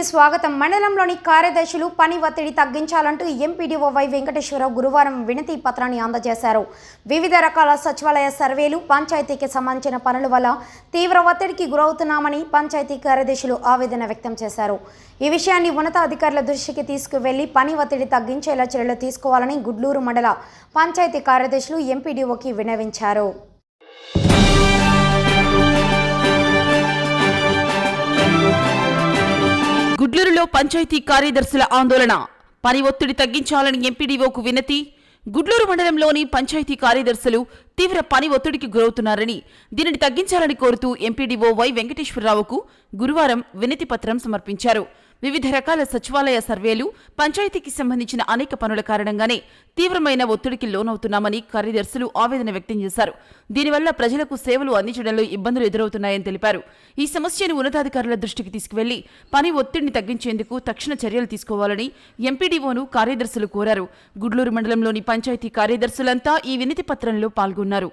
కి స్వాగతం. మండలంలోని కార్యదర్శులు పని ఒత్తిడి తగ్గించాలంటూ ఎంపీడీఓ వై వెంకటేశ్వరరావు గురువారం వినతి పత్రాన్ని అందజేశారు. వివిధ రకాల సచివాలయ సర్వేలు పంచాయతీకి సంబంధించిన పనుల వల్ల తీవ్ర ఒత్తిడికి గురవుతున్నామని పంచాయతీ కార్యదర్శులు ఆవేదన వ్యక్తం చేశారు. ఈ విషయాన్ని ఉన్నతాధికారుల దృష్టికి తీసుకువెళ్ళి పని ఒత్తిడి తగ్గించేలా చర్యలు తీసుకోవాలని గుడ్లూరు మండల పంచాయతీ కార్యదర్శులు ఎంపీడీఓకి విన్నవించారు గుడ్లూరులో పంచాయతీ కార్యదర్శుల ఆందోళన. పని ఒత్తిడి తగ్గించాలని ఎంపీడీఓకు వినతి. గుడ్లూరు మండలంలోని పంచాయతీ కార్యదర్శులు తీవ్ర పని ఒత్తిడికి గురవుతున్నారని దీనిని తగ్గించాలని కోరుతూ ఎంపీడీఓ వై వెంకటేశ్వరరావుకు గురువారం వినతి పత్రం సమర్పించారు. వివిధ రకాల సచివాలయ సర్వేలు పంచాయతీకి సంబంధించిన అనేక పనుల కారణంగానే తీవ్రమైన ఒత్తిడికి లోనవుతున్నామని కార్యదర్శులు ఆవేదన వ్యక్తం చేశారు. దీనివల్ల ప్రజలకు సేవలు అందించడంలో ఇబ్బందులు ఎదురవుతున్నాయని తెలిపారు. ఈ సమస్యను ఉన్నతాధికారుల దృష్టికి తీసుకువెళ్ళి పని ఒత్తిడిని తగ్గించేందుకు తక్షణ చర్యలు తీసుకోవాలని ఎంపీడీఓను కార్యదర్శులు కోరారు. గుడ్లూరు మండలంలోని పంచాయతీ కార్యదర్శులంతా ఈ వినతి పత్రంలో పాల్గొన్నారు.